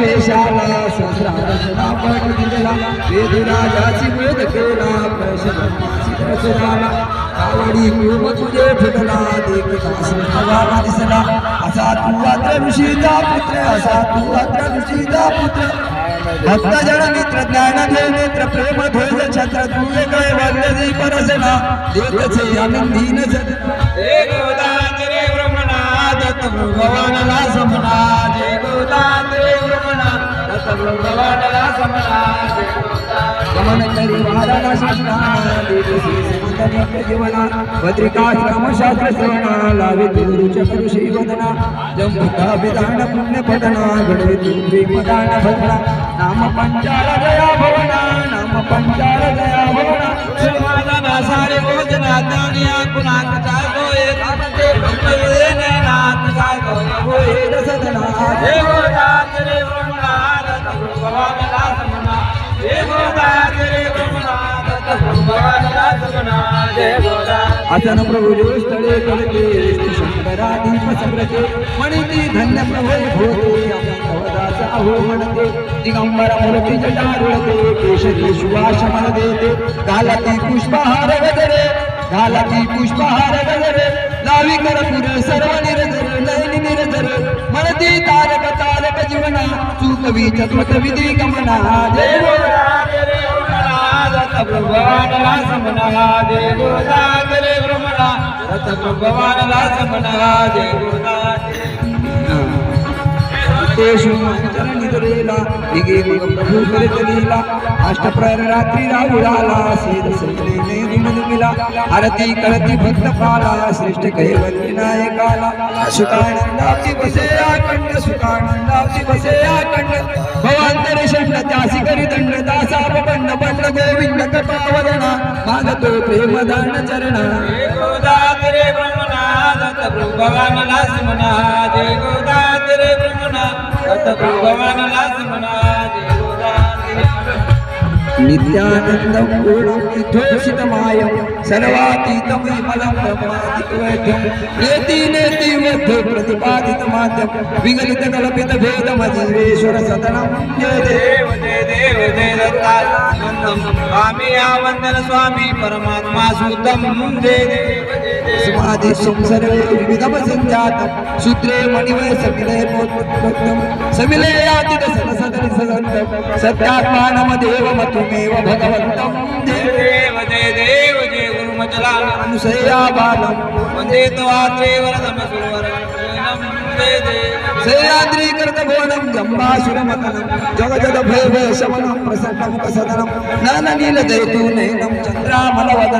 वेशाला शस्त्रा आपण वेदराजाची वेद केला प्रशनाला आवडी कुम तुझे फिटला देखता दिसला. असा तू अत्र ऋषीचा पुत्र असा तू अत्र ऋषीचा पुत्र. भक्त जन मित्र ज्ञान धे नेत्र प्रेम ध्वज छत्र तुझे काय वागले जी परसना देतसे आनंदीन जन एक वदान रे ब्रह्मनाद तम भवानला दत्तप्रभवानला समना जय गोदात गमन करी वाराला शासना देवसी समंतनिक जीवना भद्रिका श्रमशास्त्र श्रवणा लावे गुरु चक्र श्री वदना जंबुका विधान पुण्य पदना घडवे तुंबी मदान भवना नाम पंचाल जया भवना नाम पंचाल जया भवना समाधाना सारे भोजना दानिया कुणाक जागो एक आनंदे ब्रह्मवे नैनात जागो होय वेद सदना जय आसन प्रभु म्हणती धन्य प्रभो भोते अवदास अहो म्हणते दिगंबर मूर्ती जटा रुळते केशरी सुवास मन देते घालती पुष्पहार गजरे घालती पुष्पहार गजरे लावी कर पुर सर्व निरजर, नयनी निरजर म्हणती भ्रमणा दत्तप्रभवानला समना जय गोदात रे भ्रमणा दत्तप्रभवानला समना जय गोदात तेषु निद्रेला दिगे मग प्रभू अष्टप्रहर रात्री राहुळाला सेद भक्त पाला श्रेष्ठ कैवल विनायकाला सुखानंदाची बसे अखंड सुखानंदाची बसे भवांतर गोविंद कपावरणा मागतो प्रेमदान चरणा गोदात्रे ब्रह्मनाथ भगवान लास म्हणा जय गोदात्रे ब्रह्मनाथ भगवान लास म्हणा जय नित्यानन्दं पूर्णनिधोषितमायं सर्वातीतं विमलं नेति नेति मध्ये प्रतिपादितमाद्यं विगलितकल्पितभेदमजीवेश्वरसदनं जय देव जय देव जय दत्ता दत्तानंदम स्वामी आवंदन स्वामी परमात्मा सुतम। जय समाधि सर्वे विविधम सञ्जातं। सूत्रे मणिवय समिले सदन्तं भगवन्तं। देव जय देव जय गुरुमचलान अनुसया बालं वंदे त्वात्रे वरदम सुरवर जय देव सह्याद्रीकृत भुवनं जम्बासुरमतनं जगजग भय भय शमनं प्रसन्नमुखसदनं नन नीलजयतु नयनं चन्द्रामलवदनं